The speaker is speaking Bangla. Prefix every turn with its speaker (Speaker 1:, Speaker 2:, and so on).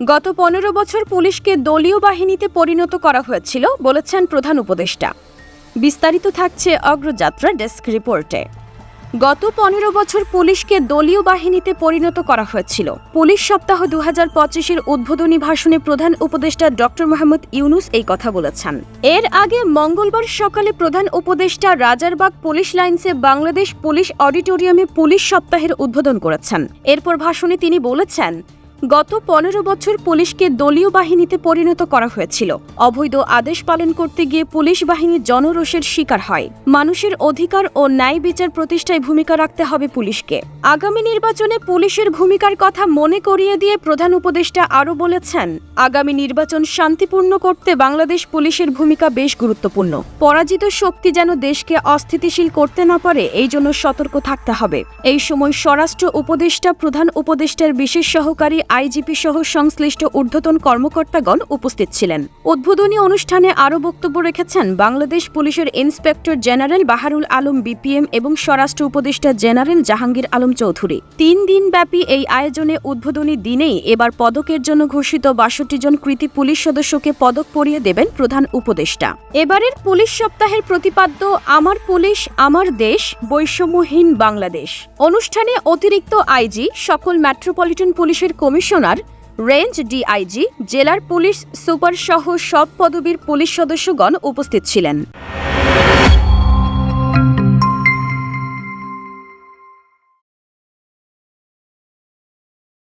Speaker 1: গত পনেরো বছর পুলিশকে দলীয় বাহিনীতে পরিণত করা হয়েছিল, বলেছেন প্রধান উপদেষ্টা। বিস্তারিত থাকছে অগ্রযাত্রা ডেস্ক রিপোর্টে। গত পনেরো বছর পুলিশকে দলীয় বাহিনীতে পরিণত করা হয়েছিল। পুলিশ সপ্তাহ দু হাজার পঁচিশের উদ্বোধনী ভাষণে প্রধান উপদেষ্টা ডক্টর মোহাম্মদ ইউনুস এই কথা বলেছেন। এর আগে মঙ্গলবার সকালে প্রধান উপদেষ্টা রাজারবাগ পুলিশ লাইন্সে বাংলাদেশ পুলিশ অডিটোরিয়ামে পুলিশ সপ্তাহের উদ্বোধন করেছেন। এরপর ভাষণে তিনি বলেছেন গত পনেরো বছর পুলিশকে দলীয় বাহিনীতে পরিণত করা হয়েছিল। অবৈধ আদেশ পালন করতে গিয়ে পুলিশ বাহিনী জনরোষের শিকার হয়। মানুষের অধিকার ও ন্যায় বিচার প্রতিষ্ঠায় ভূমিকা রাখতে হবে পুলিশকে। আগামী নির্বাচনে পুলিশের ভূমিকার কথা মনে করিয়ে দিয়ে প্রধান উপদেষ্টা আরও বলেছেন, আগামী নির্বাচন শান্তিপূর্ণ করতে বাংলাদেশ পুলিশের ভূমিকা বেশ গুরুত্বপূর্ণ। পরাজিত শক্তি যেন দেশকে অস্থিতিশীল করতে না পারে, এই জন্য সতর্ক থাকতে হবে। এই সময় স্বরাষ্ট্র উপদেষ্টা, প্রধান উপদেষ্টার বিশেষ সহকারী আইজিপি সহ সংশ্লিষ্ট ঊর্ধ্বতন কর্মকর্তাগণ উপস্থিত ছিলেন। উদ্বোধনী অনুষ্ঠানে আরও বক্তব্য রেখেছেন বাংলাদেশ পুলিশের inspector general Baharul Alam BPM এবং স্বরাষ্ট্র উপদেষ্টা জেনারেল জাহাঙ্গীর আলম চৌধুরী। তিন দিন ব্যাপী এই আয়োজনে উদ্বোধনী দিনেই এবার পদকের জন্য ঘোষিত বাষট্টি জন কৃতি পুলিশ সদস্যকে পদক পরিয়ে দেবেন প্রধান উপদেষ্টা। এবারের পুলিশ সপ্তাহের প্রতিপাদ্য, আমার পুলিশ, আমার দেশ, বৈষম্যহীন বাংলাদেশ। অনুষ্ঠানে অতিরিক্ত আইজি, সকল মেট্রোপলিটন পুলিশের কমিশনার রেঞ্জ ডিআইজি জেলার পুলিশ সুপার সহ সব পদবীর পুলিশ সদস্যগণ উপস্থিত ছিলেন।